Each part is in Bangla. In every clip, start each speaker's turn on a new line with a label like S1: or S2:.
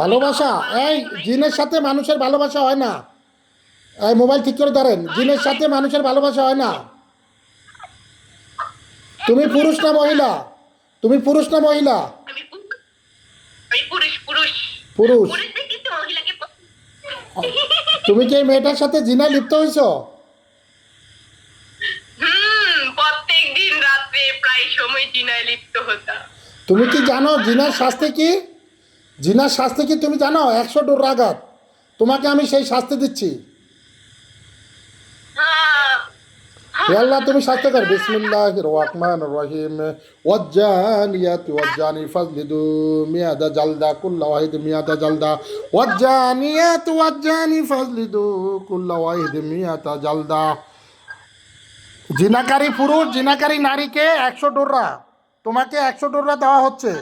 S1: ভালোবাসা এই জিনের সাথে মানুষের ভালোবাসা হয় না এই মোবাইল ঠিক করে ধরেন জিনের সাথে মানুষের ভালোবাসা হয় না তুমি পুরুষ না মহিলা তুমি পুরুষ না মহিলা পুরুষ তুমি কি মেয়েটার সাথে জিনা লিপ্ত হয়েছ
S2: রাতে প্রায় সময় জিনায় লিপ্ত
S1: তুমি কি জানো জিনার শাস্তি কি জিনার শাস্তি কি তুমি জানো একশো ডোর রাগাত তোমাকে আমি সেই শাস্তি দিচ্ছি আল্লাহ তুমি শাস্তি কর বিসমিল্লাহ রহমান রহিম ওয়াজ্জানিয়াত ওয়াজ্জানি ফাজলিদু মিয়াদা জালদা কুল্লা ওয়াহিদ মিয়াদা জালদা ওয়াজ্জানিয়াত ওয়াজ্জানি ফাজলিদু কুল্লা ওয়াহিদ মিয়াদা জালদা জিনাকারী পুরুষ জিনাকারী নারীকে একশো ডোররা তোমাকে একশো ডোররা দেওয়া হচ্ছে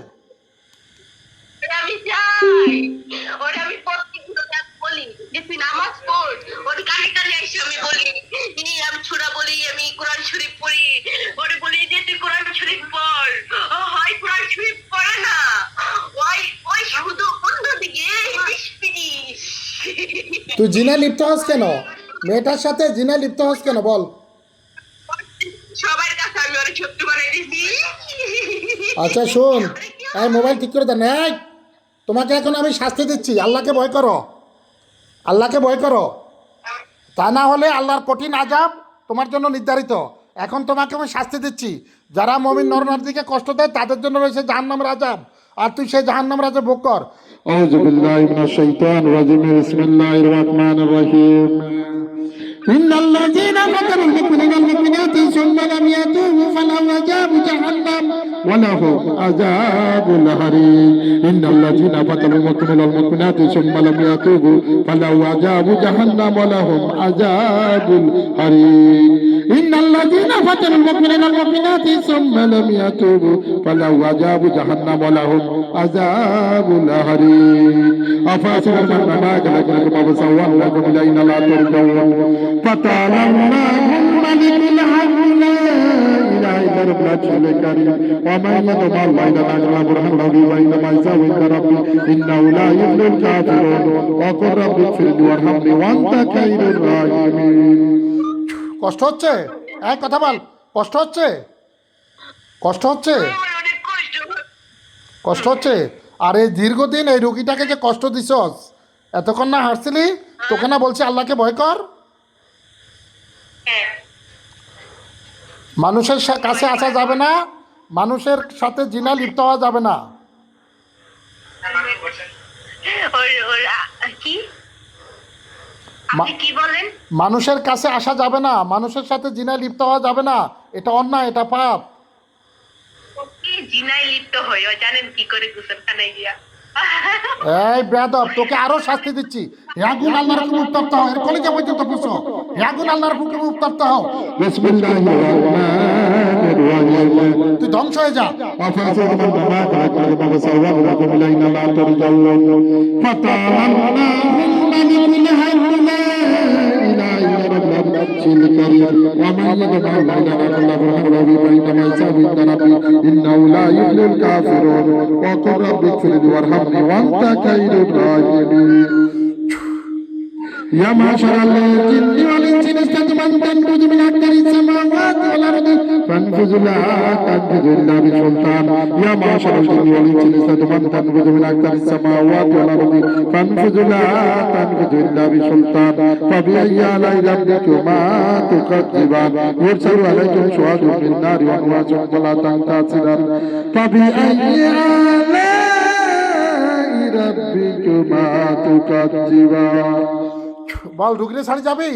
S2: আমি চাই আমি বলি যে তুই নামাজ পড় ওর কানে কানে আমি বলি আমি ছোড়া বলি আমি কোরআন শরীফ পড়ি ওরে বলি যে তুই কোরআন শরীফ পড় ও হয় কোরআন শরীফ পড়ে না ওই ওই শুধু
S1: তুই জিনা লিপ্ত হস কেন মেয়েটার সাথে জিনা লিপ্ত হস কেন বল
S2: সবার কাছে আমি অনেক শত্রু বানাই দিছি
S1: আচ্ছা শোন এই মোবাইল ঠিক করে দেন তোমাকে এখন আমি শাস্তি দিচ্ছি আল্লাহকে ভয় করো আল্লাহকে ভয় করো তা না হলে আল্লাহর কঠিন আজাব তোমার জন্য নির্ধারিত এখন তোমাকে আমি শাস্তি দিচ্ছি যারা মমিন দিকে কষ্ট দেয় তাদের জন্য রয়েছে জাহান্নাম রাজাব আর তুই সেই জাহান্নাম রাজা ভোগ কর إن الذين فكروا المؤمنين المؤمنات ثم لم يتوبوا فلهم عذاب جهنم ولهم عذاب الحريق إن الذين فكروا المؤمنين المؤمنات ثم لم يتوبوا فلهم عذاب جهنم ولهم عذاب الحريق إن الذين فتنوا المؤمنين والمؤمنات ثم لم يتوبوا فلهم عذاب جهنم ولهم عذاب الحريق أفاسر من هناك لكنكم أبصوا لكم إلينا لا ترجعون فتعالى الله الملك الحق ربنا الكريم ومن يضم بين الأكرام برهن ربي بين ما يساوي ربي إنه لا يفلح الكافرون وقل رب اغفر لي وارحمني وأنت خير الراحمين কষ্ট হচ্ছে এক কথা বল কষ্ট হচ্ছে কষ্ট হচ্ছে কষ্ট হচ্ছে আর এই দীর্ঘদিন এই রুগীটাকে যে কষ্ট দিছস এতক্ষণ না হাসছিলি তোকে না বলছে আল্লাহকে ভয় কর হ্যাঁ। মানুষের কাছে আসা যাবে না মানুষের সাথে জিনা লিপ্ত হওয়া যাবে না মানুষের কাছে আসা যাবে না মানুষের সাথে জিনা লিপ্ত হওয়া যাবে না এটা অন্যায় এটা পাপ তোকে আরো শাস্তি দিচ্ছি উত্তপ্ত হও এর পর্যন্ত পুষো রাগুন আল্লাহর হুকুম উত্তপ্ত হও তুই ধ্বংস হয়ে যা ফাতামান্না رسول كريم ومن يجمع بيننا فله ربي بين ميساب عند ربي إنه لا يفلي الكافرون وقل رب اغفر لي وارحمني وأنت خير الراحمين يا معشر الجن والإنس تنفذ من أكثر السماوات والأرض فانفذ لا تنفذ إلا بسلطان يا معشر الجن والإنس لستمن تنفذ من أكثر السماوات والأرض فانفذ لا تنفذ إلا بسلطان فبأي آلاء ربكما تكذبان يرسل عليكم شواذ من نار وأنواع فلا تنتصران فبأي آلاء ربكما تكذبان বল ঢুকলে শাড়ি যাবি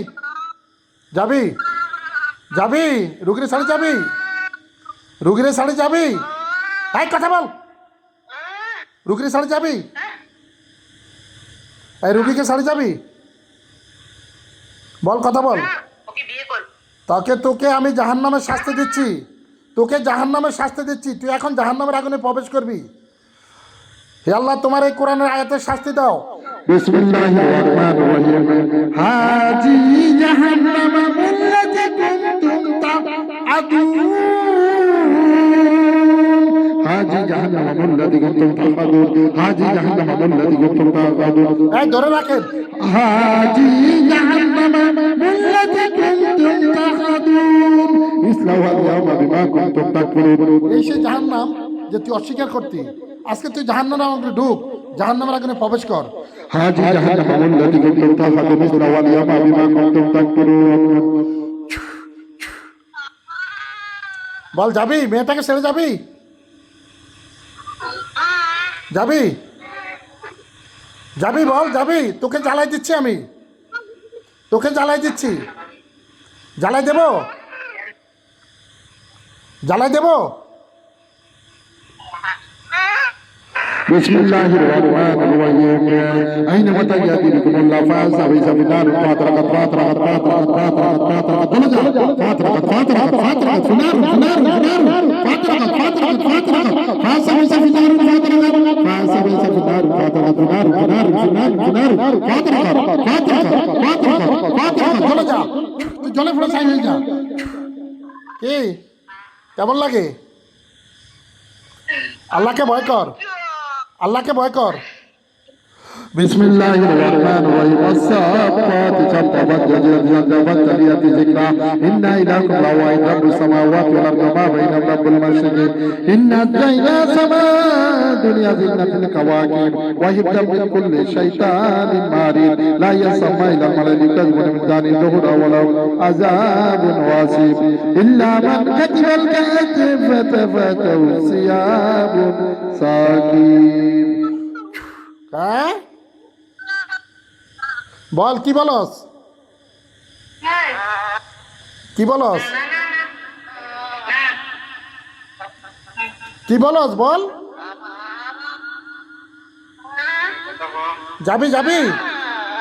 S1: যাবি যাবি রুগীর সাড়ে যাবি রুগীর সাড়ে যাবি এই কথা বল রুগীর সাড়ে যাবি এই রুগীকে সাড়ে যাবি বল কথা বল তাকে তোকে আমি জাহান নামে শাস্তি দিচ্ছি তোকে জাহান নামে শাস্তি দিচ্ছি তুই এখন জাহান নামের আগুনে প্রবেশ করবি হে আল্লাহ তোমার এই কোরআনের আয়াতের শাস্তি দাও বিসমিল্লাহির রহমানির রহিম হাজি জাহান্নাম মুল্লাতি হাজি জাহান্নাম মুল্লাতি কুনতুম হাজি জাহান্নাম মুল্লাতি কুনতুম তাআদুন ধরে রাখেন হাজি জাহান্নাম মুল্লাতি কুনতুম তাআদুন ইসলাহু আল-ইয়াউমা বিমা কুনতুম তাকফুরুন এই জাহান্নাম যে তুই অস্বীকার করতি আজকে তুই জাহান্নামে ঢুক জাহান্নামের আগুনে প্রবেশ কর হাজি বল যাবি মেয়েটাকে ছেড়ে যাবি যাবি যাবি বল যাবি তোকে জ্বালাই দিচ্ছি আমি তোকে জ্বালাই দিচ্ছি জ্বালাই দেবো জ্বালাই দেবো بسم الله الرحمن الرحيم أينما تأتي بكم الله فاز فإذا بنار فاترقت فاترقت فاترقت فاترقت فاترقت درجة فاترقت فاترقت فاترقت في نار في نار في نار فاترقت فاترقت فاترقت فاز فإذا في نار فاترقت فاز فإذا في نار فاترقت في نار في نار في نار في نار فاترقت فاترقت فاترقت فاترقت درجة জলে ফেলে সাইড হয়ে যা কি কেমন লাগে আল্লাহকে ভয় কর আল্লাহকে ভয় কর بسم الله الرحمن الرحيم والصافات صفا والجزيرة جزا والتلية ذكرى إنا إلهكم لواحد رب السماوات والأرض ما بينهم رب المشرقين إنا الدنيا سماء دنيا زينة الكواكب وهبت من كل شيطان مارد لا يسمى إلى الملائكة من دار الظهر ولو عذاب واسيب إلا من كتب فتفته فتوسياب ساكين Huh? বল কি বলস হ্যাঁ। কি বলস কি বলস বল যাবি যাবি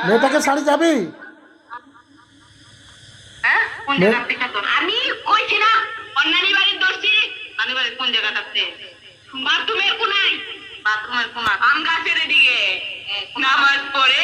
S1: মেয়েটাকে শাড়ি যাবি
S2: হ্যাঁ, না মানে বাথরুমের কোনায় বাথরুমের কোনা আম গাছের এদিকে নামাজ পড়ে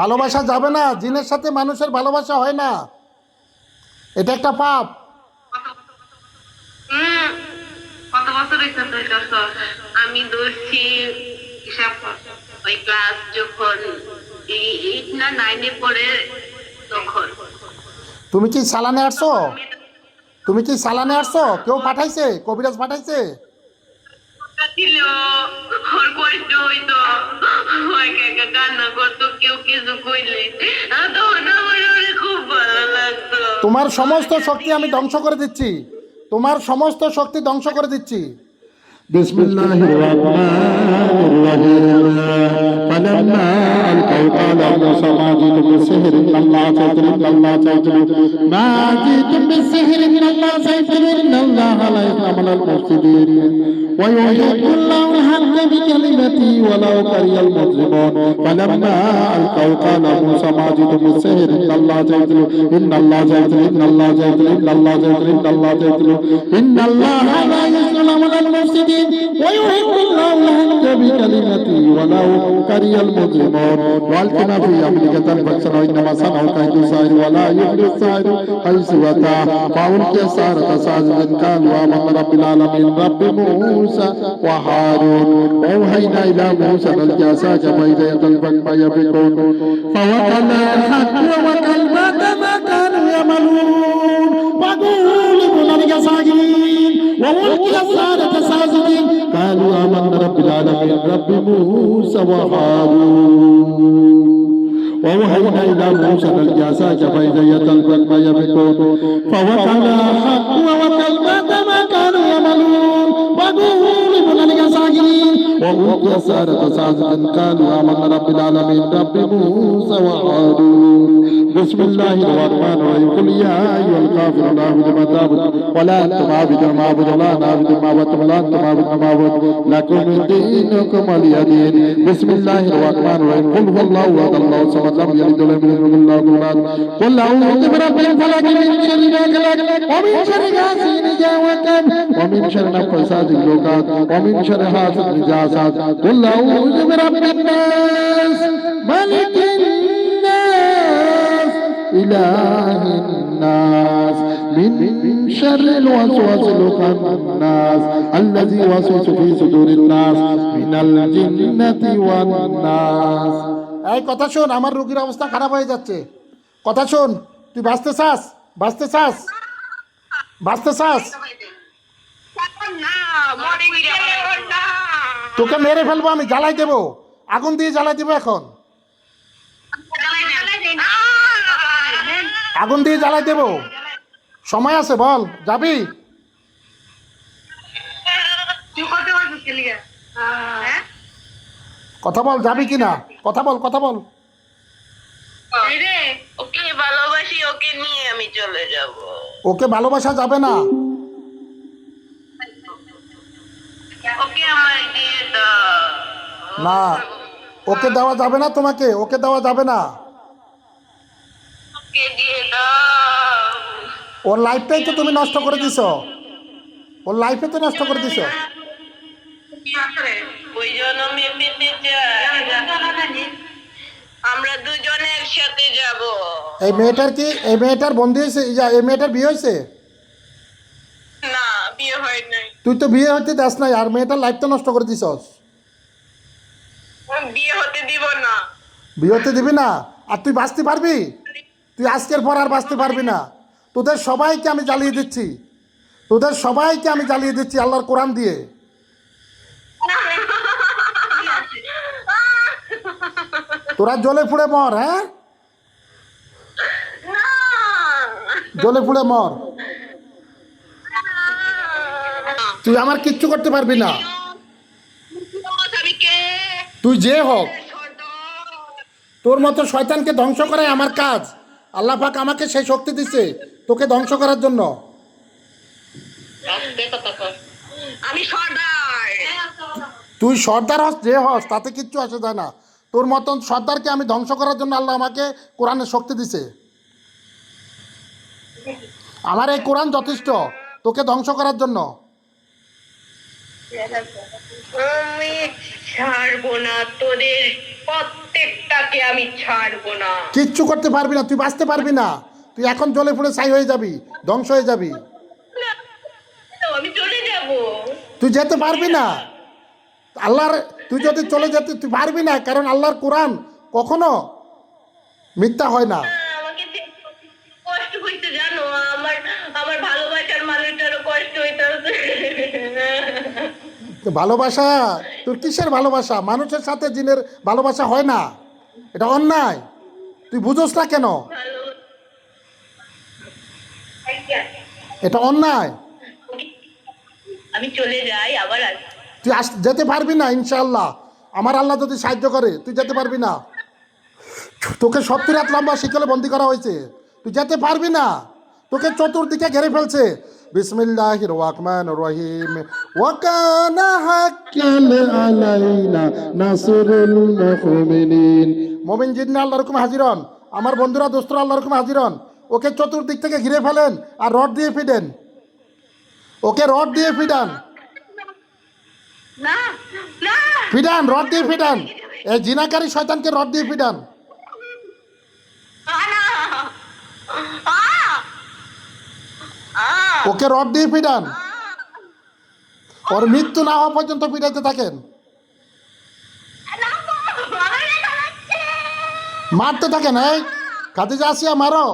S1: ভালোবাসা যাবে না জিনের সাথে মানুষের ভালোবাসা হয় না এটা একটা পাপ আমি তুমি কি সালানে আসছো তুমি কি সালানে আসছো কেউ পাঠাইছে কবিরাজ পাঠাইছে
S2: ছিল ওর কষ্ট হইতো একা একা কান্না করতো কেউ কিছু কইলে তখন আমার ওরে খুব ভালো লাগতো
S1: তোমার সমস্ত শক্তি আমি ধ্বংস করে দিচ্ছি তোমার সমস্ত শক্তি ধ্বংস করে দিচ্ছি بسم الله الرحمن الرحيم فلما ألقوا قال موسى ما جئتم بالسحر إن الله سيطر إن الله سيطر ما جئتم بالسحر إن الله سيطر إن الله لا من المفسدين ويحب الله الحق بكلمته ولو كري المجرمون فلما ألقوا قال موسى ما جئتم بالسحر إن الله سيطر إن الله سيطر إن الله سيطر إن الله سيطر إن الله سيطر إن الله لا يقبل আমাদের মসজিদে بكلمتي ولو كري المجرمون والقنا في امريكة البشر انما صنعوا كيد سائر ولا يفلح السائر حيث اتى فالقي السحرة ساجدا قالوا امن رب العالمين رب موسى وهارون واوحينا الى موسى ان الجاسى كما اذا يتلفق فيفكون فوكل الحق وكلمة ولولا صارت ساجدين قالوا آمنا رب العالمين رب موسى وهارون ووحينا إلى موسى الجاسا جفيدية الركب يبكون فوكلا حق وكلمة ما كانوا يعملون وقولوا لنا ساجدين وألقي سارة ساجدا قالوا آمنا رب العالمين رب موسى وهارون بسم الله الرحمن الرحيم قل يا ايها الكافر لا اعبد ما تعبد ولا انت عابدون ما اعبد ولا انا عابد ما اعبد ولا انت عابدون ما اعبد لكم دينكم ولي دين بسم الله الرحمن الرحيم قل هو الله احد الله الصمد لم يلد ولم يولد ولم يكن له كفوا احد قل اعوذ برب الفلق من شر ما خلق ومن شر غاسق اذا وقب ومن شر نفاثات العقد ومن شر حاسد اذا حسد قل اعوذ برب الناس ملك إله الناس من شر الوسواس الخناس الذي وسوس في صدور الناس من الجنة والناس এই কথা শোন আমার রোগীর অবস্থা খারাপ হয়ে যাচ্ছে কথা শোন তুই বাঁচতে চাস বাঁচতে চাস বাঁচতে চাস তোকে মেরে ফেলবো আমি জ্বালাই দেবো আগুন দিয়ে জ্বালাই দেবো এখন আগুন দিয়ে জ্বালাই দেব সময় আছে বল যাবি কথা বল যাবি কি না কথা বল কথা বল
S2: ওকে ওকে নিয়ে আমি
S1: ওকে ভালোবাসা যাবে না ওকে না ওকে দেওয়া যাবে না তোমাকে ওকে দেওয়া যাবে না ওর লাইফটাই তো তুমি নষ্ট করে দিছো ওর লাইফে তো নষ্ট করে দিছো
S2: আমরা দুজনে একসাথে যাব
S1: এই মেয়েটার কি এই মেয়েটার বন্ধু হয়েছে এই মেয়েটার বিয়ে হয়েছে
S2: না বিয়ে হয়
S1: তুই তো বিয়ে হতে দাস নাই আর মেয়েটার লাইফ তো নষ্ট করে দিছস
S2: বিয়ে হতে দিব না
S1: বিয়ে হতে দিবি না আর তুই বাঁচতে পারবি তুই আজকের পর আর বাঁচতে পারবি না তোদের সবাইকে আমি জ্বালিয়ে দিচ্ছি তোদের সবাইকে আমি জ্বালিয়ে দিচ্ছি আল্লাহর কোরআন দিয়ে তোরা জলে ফুড়ে মর হ্যাঁ জলে ফুড়ে মর তুই আমার কিচ্ছু করতে পারবি না তুই যে হোক তোর মতো শয়তানকে ধ্বংস করাই আমার কাজ আল্লাহ পাক আমাকে সেই শক্তি দিছে তোকে ধ্বংস করার জন্য
S2: আমি সর্দার
S1: তুই সর্দার হস যে হস তাতে কিচ্ছু আসে যায় না তোর মতন সর্দারকে আমি ধ্বংস করার জন্য আল্লাহ আমাকে কোরআনের শক্তি দিছে আমার এই কোরআন যথেষ্ট তোকে ধ্বংস করার জন্য
S2: আমি ছাড়বো না তোদের প্রত্যেকটাকে আমি ছাড়বো না
S1: কিচ্ছু করতে পারবি না তুই বাঁচতে পারবি না তুই এখন জলে ফুলে ছাই হয়ে যাবি ধ্বংস হয়ে যাবি আমি চলে যাব তুই যেতে পারবি না আল্লাহর তুই যদি চলে যেতে তুই পারবি না কারণ আল্লাহর কোরআন কখনো মিথ্যা হয় না কষ্ট ভালোবাসা তোর কিসের ভালোবাসা মানুষের সাথে জিনের ভালোবাসা হয় না এটা অন্যায় তুই বুঝোস না কেন এটা অন্যায়
S2: আমি চলে যাই আবার
S1: তুই আস যেতে পারবি না ইনশাল্লাহ আমার আল্লাহ যদি সাহায্য করে তুই যেতে পারবি না তোকে সত্তর রাত লম্বা শিকলে বন্দি করা হয়েছে তুই যেতে পারবি না তোকে চতুর্দিকে ঘেরে ফেলছে বিসমিল্লাহ রহমান রহিম وكان حقا علينا نصر المؤمنين মুমিন জিন্না আল্লাহর হুকুম হাজির হন আমার বন্ধুরা দোস্তরা আল্লাহর হুকুম হাজির হন ওকে চতুর্দিক থেকে ঘিরে ফেলেন আর রড দিয়ে ফিডেন ওকে রড দিয়ে ফিডান ফিডান রড দিয়ে ফিডান এ জিনাকারী শয়তানকে রড দিয়ে ফিডান ওকে রড দিয়ে পিডান ওর মৃত্যু না হওয়া পর্যন্ত পিটাইতে থাকেন মারতে থাকেন এই কাজে আসিয়া মারো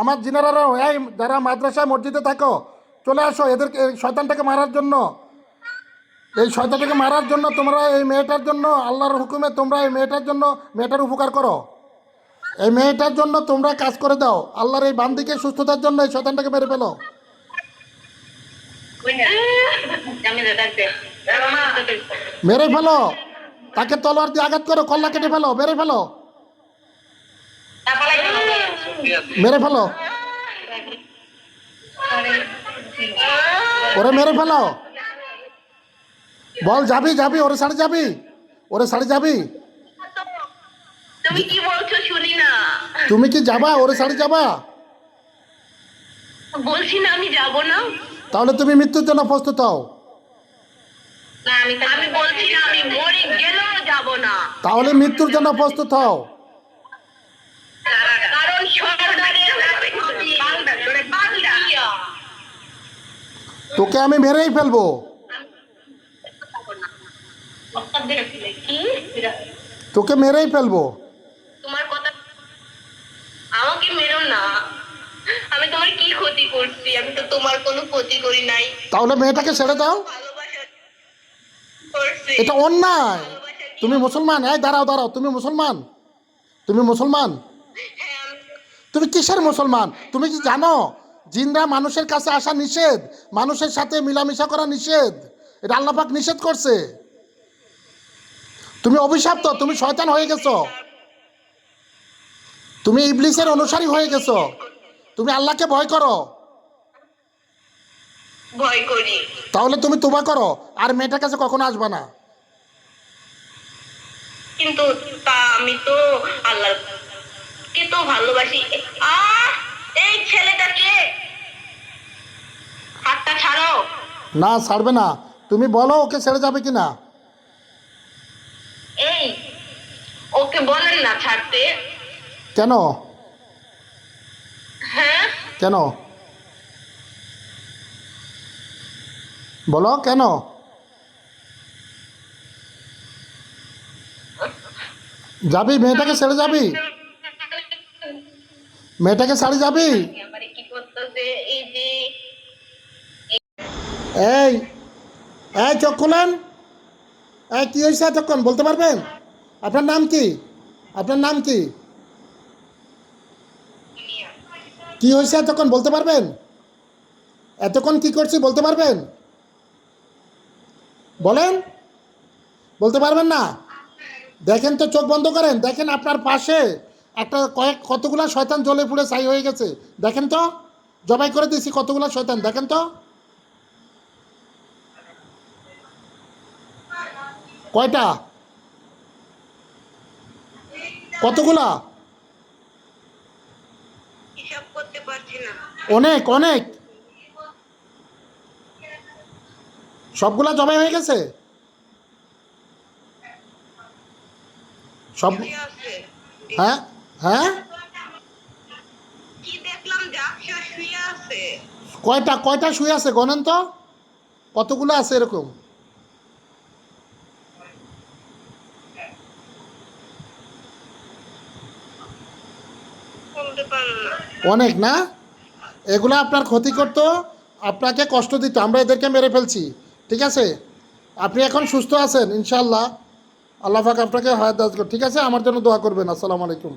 S1: আমার জিনারা এই যারা মাদ্রাসা মসজিদে থাকো চলে আসো এদের এই শয়তানটাকে মারার জন্য এই শয়তানটাকে মারার জন্য তোমরা এই মেয়েটার জন্য আল্লাহর হুকুমে তোমরা এই মেয়েটার জন্য মেয়েটার উপকার করো এই মেয়েটার জন্য তোমরা কাজ করে দাও আল্লাহর এই বান্দিকে সুস্থতার জন্য এই শয়তানটাকে মেরে ফেলো
S2: মেরে
S1: ফেলো তাকে তলোয়ার দিয়ে আঘাত করো কল্লা কেটে ফেলো মেরে ফেলো মেরে ফেলো ওরে মেরে ফেলো বল যাবি যাবি ওরে সাড়ে যাবি ওরে সাড়ে যাবি তুমি কি তুমি কি যাবা ওরে সাড়ে যাবা
S2: বলছি না আমি যাব না
S1: তাহলে তুমি মৃত্যুর জন্য প্রস্তুত হও তাহলে মৃত্যুর জন্য প্রস্তুত হও তোকে আমি মেরেই ফেলবো তোকে মেরেই ফেলবো
S2: করছি আমি তো তোমার কোনো ক্ষতি করি নাই
S1: তাহলে মেয়েটাকে ছেড়ে দাও এটা অন্যায় তুমি মুসলমান এই দাঁড়াও দাঁড়াও তুমি মুসলমান তুমি মুসলমান হ্যাঁ, তুমি কিসের মুসলমান তুমি কি জানো জিনরা মানুষের কাছে আসা নিষেধ মানুষের সাথে মিলামিশা করা নিষেধ এটা আল্লাপাক নিষেধ করছে তুমি অভিশাপ্ত তুমি শয়তান হয়ে গেছো তুমি ইবলিসের অনুসারী হয়ে গেছো তুমি আল্লাহকে ভয় করো ভয় করি তাহলে তুমি তোবা করো আর মেয়েটার কাছে কখনো আসবা না
S2: কিন্তু তা আমি তো আল্লাহর কে তো ভালোবাসি আ এই ছেলেটাকে হাতটা ছাড়ো
S1: না ছাড়বে না তুমি বলো ওকে ছেড়ে যাবে কি না
S2: এই ওকে বলেন না ছাড়তে
S1: কেন হ্যাঁ কেন বলো কেন যাবি মেয়েটাকে ছেড়ে যাবি মেয়েটাকে ছাড়ি যাবি এই এই চোখ খুলেন এই কী হয়েছে এতক্ষণ বলতে পারবেন আপনার নাম কি আপনার নাম কি কী হয়েছে এতক্ষণ বলতে পারবেন এতক্ষণ কি করছি বলতে পারবেন বলেন বলতে পারবেন না দেখেন তো চোখ বন্ধ করেন দেখেন আপনার পাশে একটা কয়েক কতগুলা শয়তান জলে পুড়ে ছাই হয়ে গেছে দেখেন তো জবাই করে দিয়েছি কতগুলা শয়তান দেখেন তো কয়টা কতগুলা অনেক অনেক সবগুলা জমা হয়ে গেছে সব হ্যাঁ হ্যাঁ কয়টা কয়টা শুয়ে আছে গণেন তো কতগুলো আছে এরকম অনেক না এগুলো আপনার ক্ষতি করতো আপনাকে কষ্ট দিত আমরা এদেরকে মেরে ফেলছি ঠিক আছে আপনি এখন সুস্থ আছেন ইনশাল্লাহ আল্লাহ ফাঁক আপনাকে হায়াত দাজ ঠিক আছে আমার জন্য দোয়া করবেন আসসালামু আলাইকুম